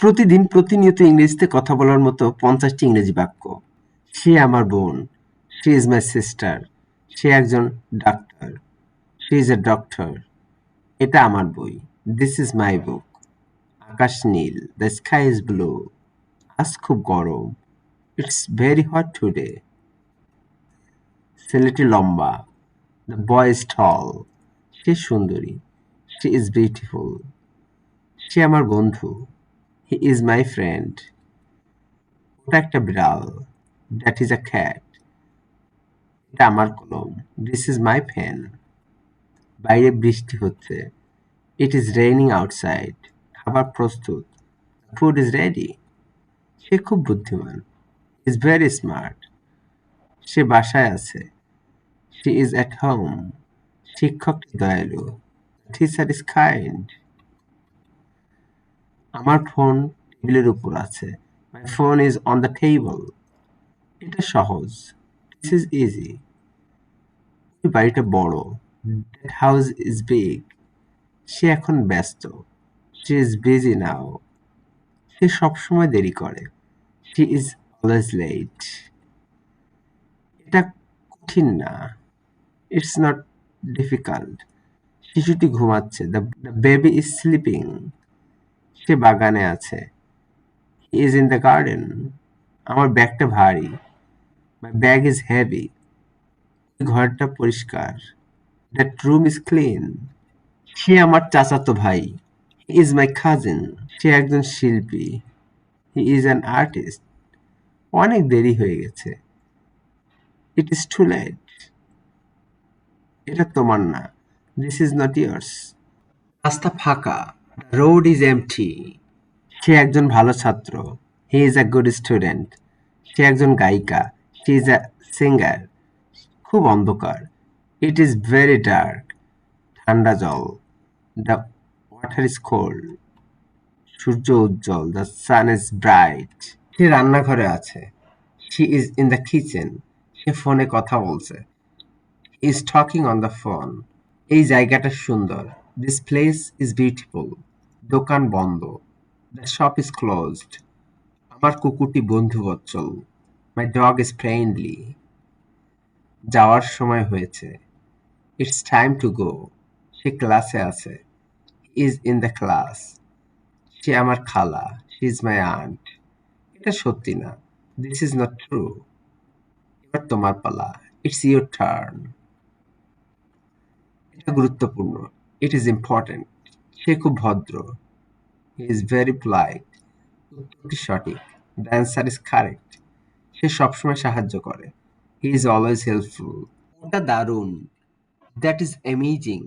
প্রতিদিন প্রতিনিয়ত ইংরেজিতে কথা বলার মতো পঞ্চাশটি ইংরেজি বাক্য। সে আমার বোন। শি ইজ মাই সিস্টার সে একজন ডাক্তার শি ইজ এ ডক্টর এটা আমার বই। দিস ইজ মাই বুক আকাশ নীল। দ্য স্কাই ইজ ব্লু আজ খুব গরম। ইটস ভেরি হট টুডে ছেলেটি লম্বা। দ্য বয় ইজ টল সে সুন্দরী। শি ইজ বিউটিফুল সে আমার বন্ধু। হি ইজ মাই ফ্রেন্ড ওটা একটা বিড়াল দ্যাট ইজ আ ক্যাট এটা আমার কলম। দিস ইজ মাই পেন বাইরে বৃষ্টি হচ্ছে। ইট ইজ রেইনিং আউটসাইড খাবার প্রস্তুত। ফুড ইজ রেডি সে খুব বুদ্ধিমান। ইজ ভেরি স্মার্ট সে বাসায় আছে। শি ইজ অ্যাট হোম শিক্ষকটি দয়ালু। টিচার ইজ কাইন্ড আমার ফোন টেবিলের উপর আছে। My phone is on the table এটা সহজ। দিস ইজ ইজি বাড়িটা বড়। দ্যাট হাউস ইজ বিগ সে এখন ব্যস্ত। সে ইজ বিজি নাও সে সবসময় দেরি করে। শি ইজ অলওয়েজ লেট এটা কঠিন না। ইটস নট ডিফিকাল্ট শিশুটি ঘুমাচ্ছে। দ্য বেবি ইজ স্লিপিং সে বাগানে আছে। ইজ ইন দ্য গার্ডেন আমার ব্যাগটা ভারী। মাই ব্যাগ ইজ হেভি ঘরটা পরিষ্কার। দ্যাট রুম ইজ ক্লিন সে আমার চাচাতো ভাই। ইজ মাই কাজিন সে একজন শিল্পী। হি ইজ অ্যান আর্টিস্ট অনেক দেরি হয়ে গেছে। ইট ইজ টু লেট এটা তোমার না। দিস ইজ নট ইয়ার্স রাস্তা ফাঁকা। রোড ইজ এমটি সে একজন ভালো ছাত্র। He is a good student সে একজন গায়িকা। সি ইজ আ সিঙ্গার খুব অন্ধকার। ইট ইজ ভেরি ডার্ক ঠান্ডা জল। দ্য ওয়াটার ইজ কোল্ড সূর্য উজ্জ্বল। দ্য সান ইজ ব্রাইট সে রান্নাঘরে আছে। She is in the kitchen সে ফোনে কথা বলছে। Is talking on the phone এই জায়গাটা সুন্দর। দিস প্লেস ইজ বিউটিফুল দোকান বন্ধ। দ্য শপ ইজ ক্লোজড আমার কুকুরটি বন্ধু বন্ধুবৎসল। মাই ডগ ইজ ফ্রেন্ডলি যাওয়ার সময় হয়েছে। ইটস টাইম টু গো সে ক্লাসে আছে। ইজ ইন দ্য ক্লাস সে আমার খালা। শি ইজ মাই আন্ট এটা সত্যি না। দিস ইজ নট ট্রু এবার তোমার পালা। ইটস ইউর টার্ন এটা গুরুত্বপূর্ণ। ইট ইজ ইম্পর্টেন্ট সে খুব ভদ্র। হি ইজ ভেরি পোলাইট উত্তরটি সঠিক। দ্য অ্যান্সার ইজ কারেক্ট সে সবসময় সাহায্য করে। হি ইজ অলওয়েজ হেল্পফুল ওটা দারুণ। That is amazing